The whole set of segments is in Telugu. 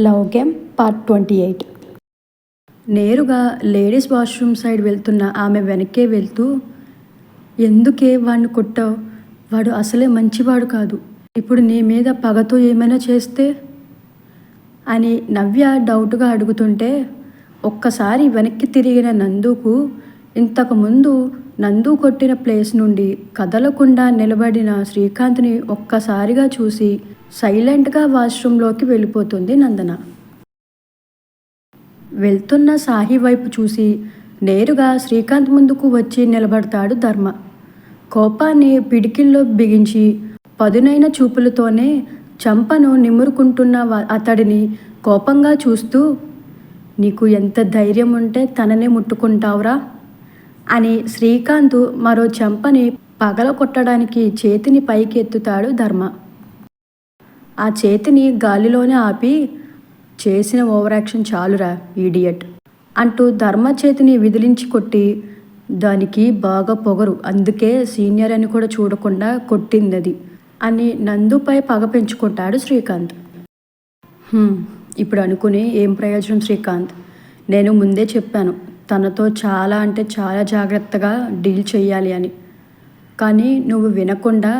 Love game part twenty eight. నేరుగా లేడీస్ వాష్రూమ్ సైడ్ వెళ్తున్న ఆమె వెనకే వెళ్తూ ఎందుకే వాడిని కొట్టావు? వాడు అసలే మంచివాడు కాదు. ఇప్పుడు నీ మీద పగతో ఏమైనా చేస్తే? అని నవ్య డౌట్గా అడుగుతుంటే ఒక్కసారి వెనక్కి తిరిగిన నందుకు ఇంతకుముందు నందు కొట్టిన ప్లేస్ నుండి కదలకుండా నిలబడిన శ్రీకాంత్ని ఒక్కసారిగా చూసి సైలెంట్గా వాష్రూమ్లోకి వెళ్ళిపోతుంది నందన. వెళ్తున్న సాహి వైపు చూసి నేరుగా శ్రీకాంత్ ముందుకు వచ్చి నిలబడతాడు ధర్మ. కోపాన్ని పిడికిల్లో బిగించి పదునైన చూపులతోనే చంపను నిమురుకుంటున్న అతడిని కోపంగా చూస్తూ నీకు ఎంత ధైర్యం ఉంటే తననే ముట్టుకుంటావురా అని శ్రీకాంత్ మరో చెంపని పగల కొట్టడానికి చేతిని పైకి ఎత్తుతాడు ధర్మ. ఆ చేతిని గాలిలోనే ఆపి చేసిన ఓవర్ యాక్షన్ చాలురా ఈడియట్ అంటూ ధర్మ చేతిని విదిలించి కొట్టి దానికి బాగా పొగరు. అందుకే సీనియర్ అని కూడా చూడకుండా కొట్టింది అది అని నందుపై పగ పెంచుకుంటాడు శ్రీకాంత్. ఇప్పుడు అనుకుని ఏం ప్రయోజనం శ్రీకాంత్? నేను ముందే చెప్పాను తనతో చాలా అంటే చాలా జాగ్రత్తగా డీల్ చేయాలి అని. కానీ నువ్వు వినకుండా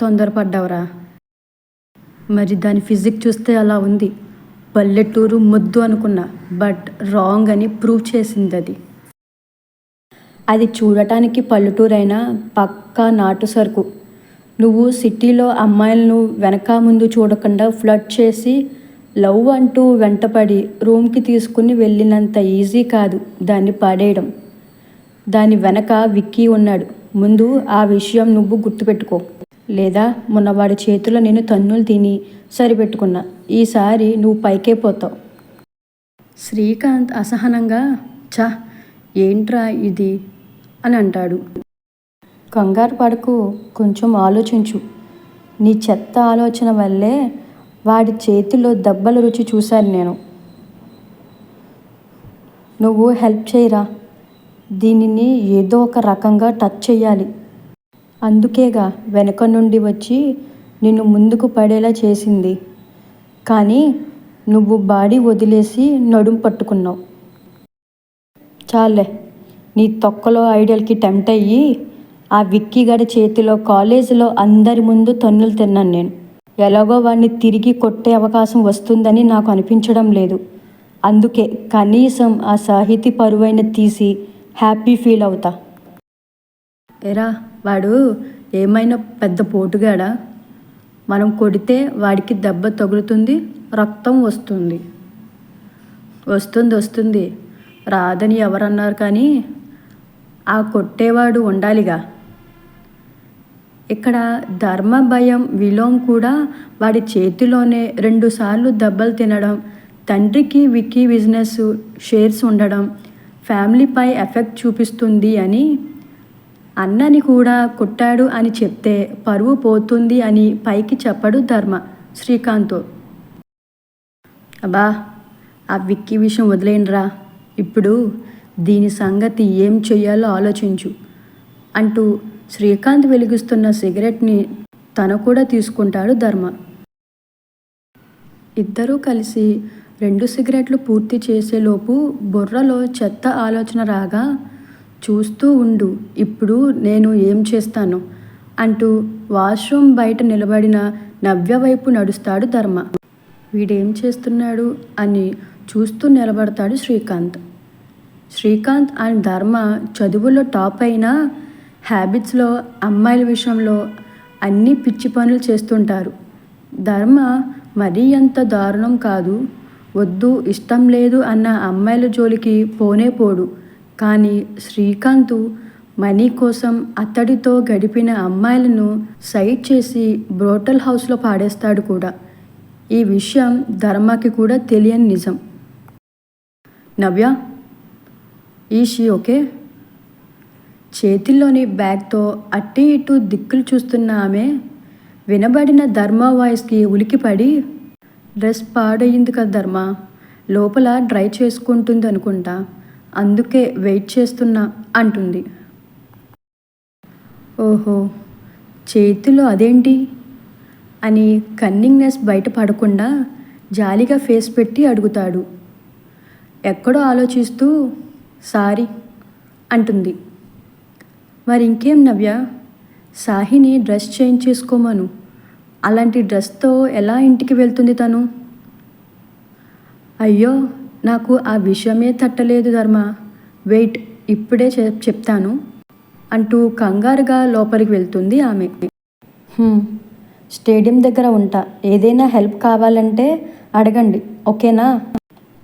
తొందరపడ్డావురా. మరి దాని ఫిజిక్ చూస్తే అలా ఉంది. పల్లెటూరు ముద్దు అనుకున్నా బట్ రాంగ్ అని ప్రూవ్ చేసింది అది అది చూడటానికి పల్లెటూరైనా పక్కా నాటు సరుకు. నువ్వు సిటీలో అమ్మాయిలను వెనక ముందు చూడకుండా ఫ్లడ్ చేసి లవ్ అంటూ వెంటపడి రూమ్కి తీసుకుని వెళ్ళినంత ఈజీ కాదు దాన్ని పడేయడం. దాని వెనక విక్కీ ఉన్నాడు. ముందు ఆ విషయం నువ్వు గుర్తుపెట్టుకో. లేదా మొన్న వాడి చేతిలో నేను తన్నులు తిని సరిపెట్టుకున్నా. ఈసారి నువ్వు పైకే పోతావు. శ్రీకాంత్ అసహనంగా చా ఏంట్రా ఇది? అని అంటాడు. కంగారు పడకు కొంచెం ఆలోచించు. నీ చెత్త ఆలోచన వల్లే వాడి చేతిలో దెబ్బల రుచి చూశాను నేను. నువ్వు హెల్ప్ చేయరా? దీనిని ఏదో ఒక రకంగా టచ్ చేయాలి అందుకేగా వెనక నుండి వచ్చి నిన్ను ముందుకు పడేలా చేసింది. కానీ నువ్వు బాడీ వదిలేసి నడుం పట్టుకున్నావు. చాలే నీ తొక్కలో ఐడియల్కి టెంప్ట్ అయ్యి ఆ విక్కీగడ చేతిలో కాలేజీలో అందరి ముందు తన్నులు తిన్నాను నేను. ఎలాగో వాడిని తిరిగి కొట్టే అవకాశం వస్తుందని నాకు అనిపించడం లేదు. అందుకే కనీసం ఆ సాహితీ పరువైన తీసి హ్యాపీ ఫీల్ అవుతా. ఎరా వాడు ఏమైనా పెద్ద పోటుగాడా? మనం కొడితే వాడికి దెబ్బ తగులుతుంది రక్తం వస్తుంది. వస్తుంది వస్తుంది. రాదని ఎవరన్నారు కానీ ఆ కొట్టేవాడు ఉండాలిగా. ఇక్కడ ధర్మ భయం విలోం కూడా వాడి చేతిలోనే రెండుసార్లు దెబ్బలు తినడం తండ్రికి విక్కీ బిజినెస్ షేర్స్ ఉండడం ఫ్యామిలీపై ఎఫెక్ట్ చూపిస్తుంది అని అన్నని కూడా కొట్టాడు అని చెప్తే పరువు పోతుంది అని పైకి చెప్పడు ధర్మ శ్రీకాంత్తో అబ్బా ఆ విక్కీ విషయం వదిలేండ్రా ఇప్పుడు దీని సంగతి ఏం చెయ్యాలో ఆలోచించు అంటూ శ్రీకాంత్ వెలిగిస్తున్న సిగరెట్ని తను కూడా తీసుకుంటాడు ధర్మ. ఇద్దరూ కలిసి రెండు సిగరెట్లు పూర్తి చేసేలోపు బుర్రలో చెత్త ఆలోచన రాగా చూస్తూ ఉండు ఇప్పుడు నేను ఏం చేస్తాను? అంటూ వాష్రూమ్ బయట నిలబడిన నవ్య వైపు నడుస్తాడు ధర్మ. వీడేం చేస్తున్నాడు అని చూస్తూ నిలబడతాడు శ్రీకాంత్. శ్రీకాంత్ అండ్ ధర్మ చదువుల్లో టాప్ అయినా హ్యాబిట్స్లో అమ్మాయిల విషయంలో అన్ని పిచ్చి పనులు చేస్తుంటారు. ధర్మ మరీ అంత దారుణం కాదు. వద్దు ఇష్టం లేదు అన్న అమ్మాయిల జోలికి పోనే పోడు. కానీ శ్రీకాంత్ మనీ కోసం అతడితో గడిపిన అమ్మాయిలను సైడ్ చేసి బ్రోటల్ హౌస్లో పాడేస్తాడు కూడా. ఈ విషయం ధర్మకి కూడా తెలియని నిజం. నవ్య ఈషీ ఓకే? చేతిలోని బ్యాగ్తో అట్టి ఇటు దిక్కులు చూస్తున్న ఆమె వినబడిన ధర్మ వాయిస్కి ఉలికిపడి డ్రెస్ పాడయింది కదా ధర్మ లోపల డ్రై చేసుకుంటుంది అనుకుంటా అందుకే వెయిట్ చేస్తున్నా అంటుంది. ఓహో చేతిలో అదేంటి? అని కన్నింగ్నెస్ బయటపడకుండా జాలిగా ఫేస్ పెట్టి అడుగుతాడు. ఎక్కడో ఆలోచిస్తూ సారీ అంటుంది. మరి ఇంకేం నవ్య? సాహిని డ్రెస్ చేంజ్ చేసుకోమను. అలాంటి డ్రెస్తో ఎలా ఇంటికి వెళ్తుంది తను? అయ్యో నాకు ఆ విషయమే తట్టలేదు ధర్మ. వెయిట్ ఇప్పుడే చెప్ చెప్తాను అంటూ కంగారుగా లోపలికి వెళ్తుంది ఆమె. స్టేడియం దగ్గర ఉంటా. ఏదైనా హెల్ప్ కావాలంటే అడగండి ఓకేనా?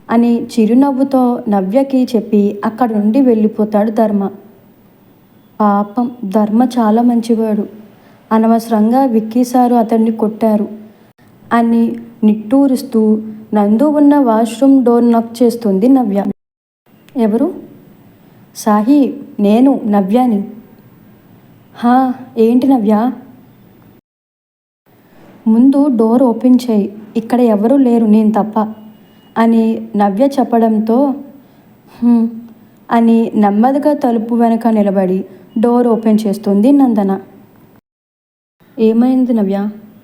అని చిరునవ్వుతో నవ్యకి చెప్పి అక్కడి నుండి వెళ్ళిపోతాడు ధర్మ. పాపం ధర్మ చాలా మంచివాడు. అనవసరంగా విక్కీ సారు అతన్ని కొట్టారు అని నిట్టూరుస్తూ నందు ఉన్న వాష్రూమ్ డోర్ నక్ చేస్తుంది నవ్య. ఎవరు? సాహి నేను నవ్యాని. హా ఏంటి నవ్య? ముందు డోర్ ఓపెన్ చేయి ఇక్కడ ఎవరూ లేరు నేను తప్ప అని నవ్య చెప్పడంతో అని నెమ్మదిగా తలుపు వెనక నిలబడి డోర్ ఓపెన్ చేస్తుంది నందన. ఏమైంది నవ్య?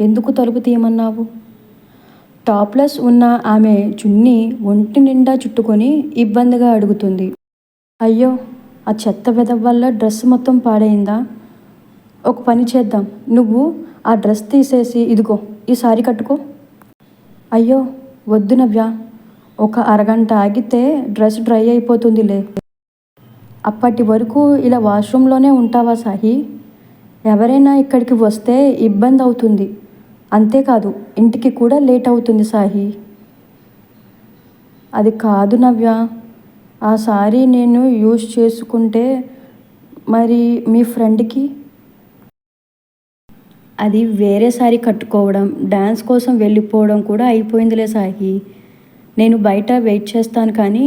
ఎందుకు తలుపు తీయమన్నావు? టాప్లెస్ ఉన్న ఆమె చున్నీ ఒంటి నిండా చుట్టుకొని ఇబ్బందిగా అడుగుతుంది. అయ్యో ఆ చెత్త వెదవ వల్ల డ్రెస్ మొత్తం పాడైందా? ఒక పని చేద్దాం. నువ్వు ఆ డ్రెస్ తీసేసి ఇదిగో ఈ సారీ కట్టుకో. అయ్యో వద్దు నవ్య. ఒక అరగంట ఆగితే డ్రెస్ డ్రై అయిపోతుందిలే. అప్పటి వరకు ఇలా వాష్రూమ్లోనే ఉంటావా సాహి? ఎవరైనా ఇక్కడికి వస్తే ఇబ్బంది అవుతుంది అంతేకాదు ఇంటికి కూడా లేట్ అవుతుంది సాహి. అది కాదు నవ్య. ఆ సారీ నేను యూజ్ చేసుకుంటే మరి మీ ఫ్రెండ్కి? అది వేరే సారీ కట్టుకోవడం డ్యాన్స్ కోసం వెళ్ళిపోవడం కూడా అయిపోయిందిలే సాహి. నేను బయట వెయిట్ చేస్తాను కానీ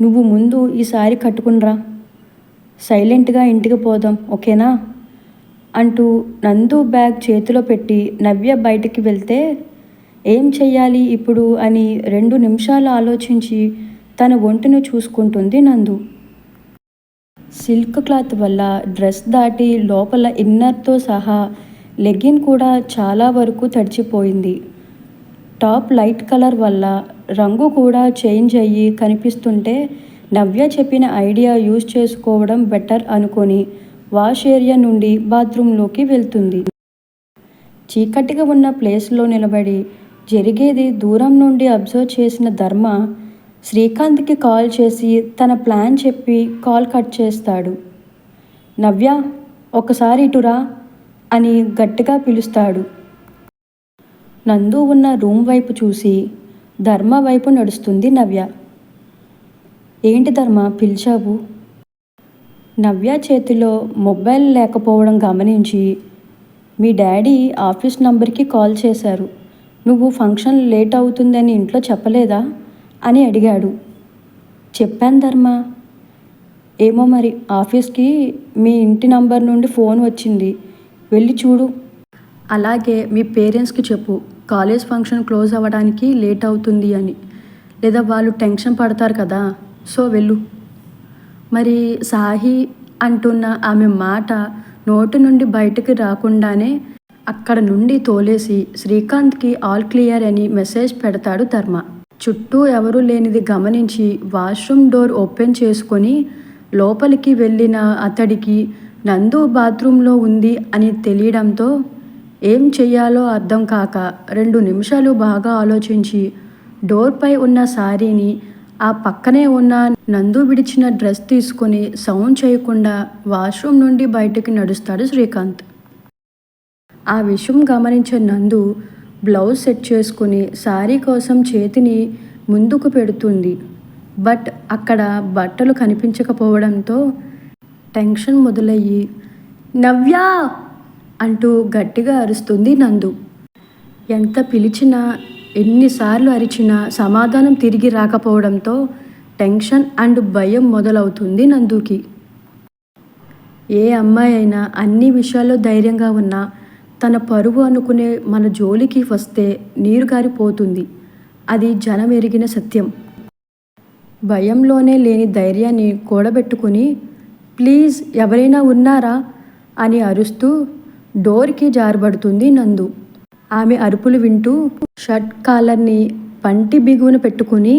నువ్వు ముందు ఈ సారీ కట్టుకునిరా సైలెంట్గా ఇంటికి పోదాం ఓకేనా? అంటూ నందు బ్యాగ్ చేతిలో పెట్టి నవ్య బయటికి వెళ్తే ఏం చెయ్యాలి ఇప్పుడు? అని రెండు నిమిషాలు ఆలోచించి తన ఒంటిని చూసుకుంటుంది నందు. సిల్క్ క్లాత్ వల్ల డ్రెస్ దాటి లోపల ఇన్నర్తో సహా లెగ్గిన్ కూడా చాలా వరకు తడిచిపోయింది. టాప్ లైట్ కలర్ వల్ల రంగు కూడా చేంజ్ అయ్యి కనిపిస్తుంటే నవ్య చెప్పిన ఐడియా యూజ్ చేసుకోవడం బెటర్ అనుకొని వాష్ ఏరియా నుండి బాత్రూంలోకి వెళ్తుంది. చీకటిగా ఉన్న ప్లేస్లో నిలబడి జరిగేది దూరం నుండి అబ్జర్వ్ చేసిన ధర్మ శ్రీకాంత్కి కాల్ చేసి తన ప్లాన్ చెప్పి కాల్ కట్ చేస్తాడు. నవ్య ఒకసారి ఇటురా అని గట్టిగా పిలుస్తాడు. నందు ఉన్న రూమ్ వైపు చూసి ధర్మ వైపు నడుస్తుంది నవ్య. ఏంటి ధర్మ పిలిచావు? నవ్య చేతిలో మొబైల్ లేకపోవడం గమనించి మీ డాడీ ఆఫీస్ నంబర్కి కాల్ చేశారు. నువ్వు ఫంక్షన్ లేట్ అవుతుందని ఇంట్లో చెప్పలేదా? అని అడిగాడు. చెప్పాను ధర్మ. ఏమో మరి ఆఫీస్కి మీ ఇంటి నంబర్ నుండి ఫోన్ వచ్చింది. వెళ్ళి చూడు. అలాగే మీ పేరెంట్స్కి చెప్పు. కాలేజ్ ఫంక్షన్ క్లోజ్ అవ్వడానికి లేట్ అవుతుంది అని. లేదా వాళ్ళు టెన్షన్ పడతారు కదా. సో వెళ్ళు. మరి సాహి అంటున్న ఆమె మాట నోటి నుండి బయటకు రాకుండానే అక్కడ నుండి తోలేసి శ్రీకాంత్కి ఆల్ క్లియర్ అని మెసేజ్ పెడతాడు ధర్మ. చుట్టూ ఎవరూ లేనిది గమనించి వాష్రూమ్ డోర్ ఓపెన్ చేసుకొని లోపలికి వెళ్ళిన అతడికి నందు బాత్రూంలో ఉంది అని తెలియడంతో ఏం చెయ్యాలో అర్థం కాక రెండు నిమిషాలు బాగా ఆలోచించి డోర్పై ఉన్న సారీని ఆ పక్కనే ఉన్న నందు విడిచిన డ్రెస్ తీసుకొని సౌండ్ చేయకుండా వాష్రూమ్ నుండి బయటికి నడుస్తాడు శ్రీకాంత్. ఆ విషయం గమనించే నందు బ్లౌజ్ సెట్ చేసుకుని శారీ కోసం చేతిని ముందుకు పెడుతుంది. బట్ అక్కడ బట్టలు కనిపించకపోవడంతో టెన్షన్ మొదలయ్యి నవ్యా! అంటూ గట్టిగా అరుస్తుంది నందు. ఎంత పిలిచినా ఎన్నిసార్లు అరిచినా సమాధానం తిరిగి రాకపోవడంతో టెన్షన్ అండ్ భయం మొదలవుతుంది నందుకి. ఏ అమ్మాయి అయినా అన్ని విషయాల్లో ధైర్యంగా ఉన్నా తన పరువు అనుకునే మన జోలికి వస్తే నీరు గారిపోతుంది. అది జనం ఎరిగిన సత్యం. భయంలోనే లేని ధైర్యాన్ని కూడబెట్టుకుని ప్లీజ్ ఎవరైనా ఉన్నారా? అని అరుస్తూ డోర్కి జారబడుతుంది నందు. ఆమె అరుపులు వింటూ షర్ట్ కాలర్ని పంటి బిగువున పెట్టుకుని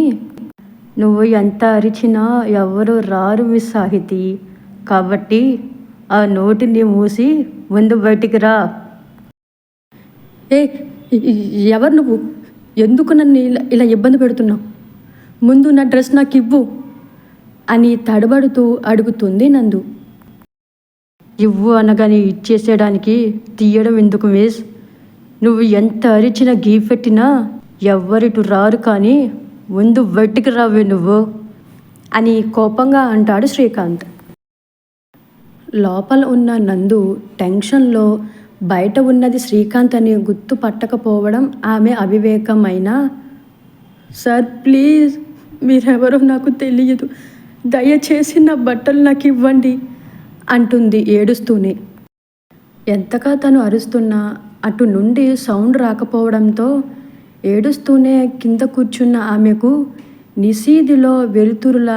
నువ్వు ఎంత అరిచినా ఎవరు రారు మిస్ సాహితి. కాబట్టి ఆ నోటిని మూసి ముందు బయటికి రా. ఏ ఎవరు నువ్వు? ఎందుకు నన్ను ఇలా ఇలా ఇబ్బంది పెడుతున్నావు? ముందు నా డ్రెస్ నాకు ఇవ్వు అని తడబడుతూ అడుగుతుంది నందు. ఇవ్వు అనగానే ఇచ్చేసేయడానికి తీయడం ఎందుకు మిస్? నువ్వు ఎంత అరిచినా గీ పెట్టినా ఎవ్వరిటు రారు కానీ ముందు వెట్టికి రావే నువ్వు అని కోపంగా అంటాడు శ్రీకాంత్. లోపల ఉన్న నందు టెన్షన్లో బయట ఉన్నది శ్రీకాంత్ అని గుర్తు పట్టకపోవడం ఆమె అవివేకమైన సార్ ప్లీజ్ మీరెవరో నాకు తెలియదు. దయచేసి నా బట్టలు నాకు ఇవ్వండి అంటుంది ఏడుస్తూనే. ఎంతగా తను అరుస్తున్నా అటు నుండి సౌండ్ రాకపోవడంతో ఏడుస్తూనే కింద కూర్చున్న ఆమెకు నిసీదిలో వెలుతురుల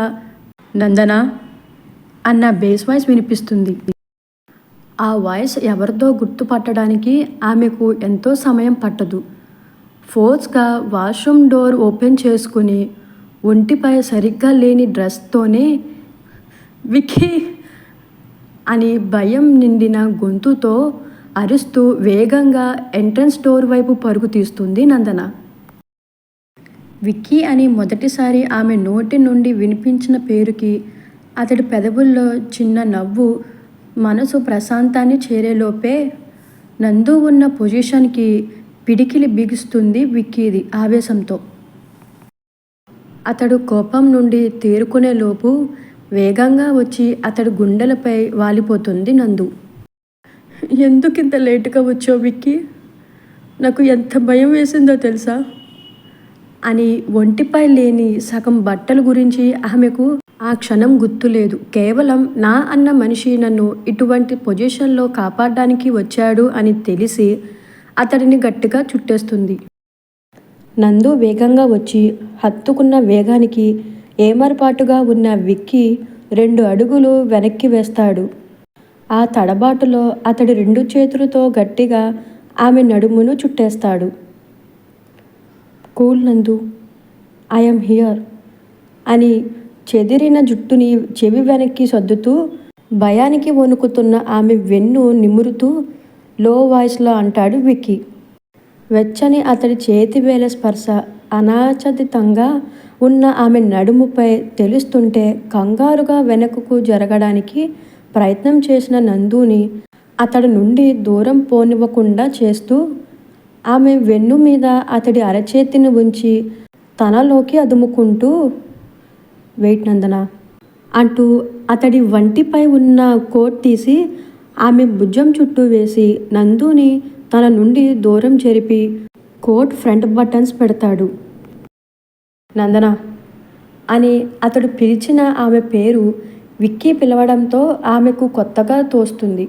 నందన అన్న బేస్ వాయిస్ వినిపిస్తుంది. ఆ వాయిస్ ఎవరిదో గుర్తుపట్టడానికి ఆమెకు ఎంతో సమయం పట్టదు. ఫోర్స్గా వాష్రూమ్ డోర్ ఓపెన్ చేసుకుని ఒంటిపై సరిగ్గా లేని డ్రెస్తోనే విక్కీ అని భయం నిండిన గొంతుతో అరుస్తూ వేగంగా ఎంట్రన్స్ డోర్ వైపు పరుగు తీస్తుంది నందన. విక్కీ అని మొదటిసారి ఆమె నోటి నుండి వినిపించిన పేరుకి అతడి పెదవుల్లో చిన్న నవ్వు మనసు ప్రశాంతాన్ని చేరేలోపే నందు ఉన్న పొజిషన్కి పిడికిలి బిగుస్తుంది విక్కీది ఆవేశంతో. అతడు కోపం నుండి తేరుకునే లోపు వేగంగా వచ్చి అతడి గుండెలపై వాలిపోతుంది నందు. ఎందుకు ఇంత లేటుగా వచ్చావు విక్కీ? నాకు ఎంత భయం వేసిందో తెలుసా? అని ఒంటిపై లేని సగం బట్టల గురించి ఆమెకు ఆ క్షణం గుర్తులేదు. కేవలం నా అన్న మనిషి నన్ను ఇటువంటి పొజిషన్లో కాపాడడానికి వచ్చాడు అని తెలిసి అతడిని గట్టిగా చుట్టేస్తుంది. నందు వేగంగా వచ్చి హత్తుకున్న వేగానికి ఏమరపాటుగా ఉన్న విక్కీ రెండు అడుగులు వెనక్కి వేస్తాడు. ఆ తడబాటులో అతడి రెండు చేతులతో గట్టిగా ఆమె నడుమును చుట్టేస్తాడు. కూల్ నందు ఐఎమ్ హియర్ అని చెదిరిన జుట్టుని చెవి వెనక్కి సర్దుతూ భయానికి వణుకుతున్న ఆమె వెన్ను నిమురుతూ లో వాయిస్లో అంటాడు విక్కీ. వెచ్చని అతడి చేతి వేల స్పర్శ అనాచదితంగా ఉన్న ఆమె నడుముపై తెలుస్తుంటే కంగారుగా వెనకకు జరగడానికి ప్రయత్నం చేసిన నందుని అతడి నుండి దూరం పోనివ్వకుండా చేస్తూ ఆమె వెన్ను మీద అతడి అరచేతిని ఉంచి తనలోకి అదుముకుంటూ వెయిట్ నందన అంటూ అతడి వంటిపై ఉన్న కోట్ తీసి ఆమె భుజం చుట్టూ వేసి నందుని తన నుండి దూరం జరిపి కోట్ ఫ్రంట్ బటన్స్ పెడతాడు. నందన అని అతడు పిలిచిన ఆమె పేరు విక్కీ పిలవడంతో ఆమెకు కొత్తగా తోస్తుంది.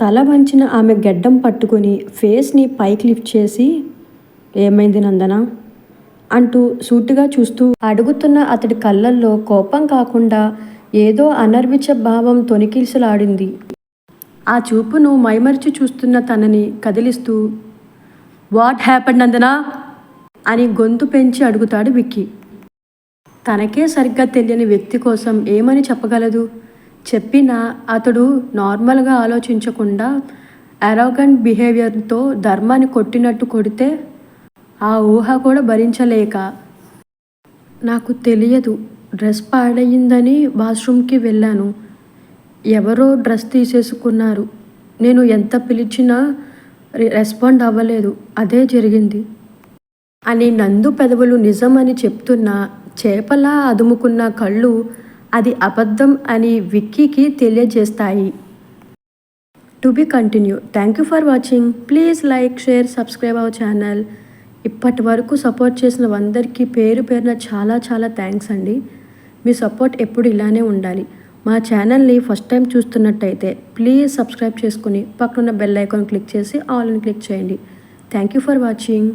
తల వంచిన ఆమె గెడ్డం పట్టుకుని ఫేస్ని పైకి లిఫ్ట్ చేసి ఏమైంది నందన? అంటూ సూటుగా చూస్తూ అడుగుతున్న అతడి కళ్ళల్లో కోపం కాకుండా ఏదో అనర్విచ భావం తొనికిల్సలాడింది. ఆ చూపును మైమరిచి చూస్తున్న తనని కదిలిస్తూ వాట్ హ్యాపెండ్ నందనా? అని గొంతు పెంచి అడుగుతాడు విక్కీ. తనకే సరిగ్గా తెలియని వ్యక్తి కోసం ఏమని చెప్పగలదు? చెప్పినా అతడు నార్మల్గా ఆలోచించకుండా అరోగంట్ బిహేవియర్తో ధర్మాన్ని కొట్టినట్టు కొడితే ఆ ఊహ కూడా భరించలేక నాకు తెలియదు డ్రెస్ పాడయిందని వాష్రూమ్కి వెళ్ళాను. ఎవరో డ్రెస్ తీసేసుకున్నారు. నేను ఎంత పిలిచినా రెస్పాండ్ అవ్వలేదు. అదే జరిగింది. అని నందు పెదవులు నిజమని చెప్తున్నా చేపలా అదుముకున్న కళ్ళు అది అబద్ధం అని విక్కీకి తెలియజేస్తాయి. To be continue. Thank you for watching. Please like share subscribe our channel. ఇప్పటి వరకు సపోర్ట్ చేసిన అందరికీ పేరు పేరున చాలా చాలా థ్యాంక్స్ అండి. మీ సపోర్ట్ ఎప్పుడు ఇలానే ఉండాలి. మా ఛానల్ని ఫస్ట్ టైం చూస్తున్నట్టయితే ప్లీజ్ సబ్స్క్రైబ్ చేసుకుని పక్కనున్న బెల్ ఐకాన్ క్లిక్ చేసి ఆల్ అని క్లిక్ చేయండి. Thank you for watching.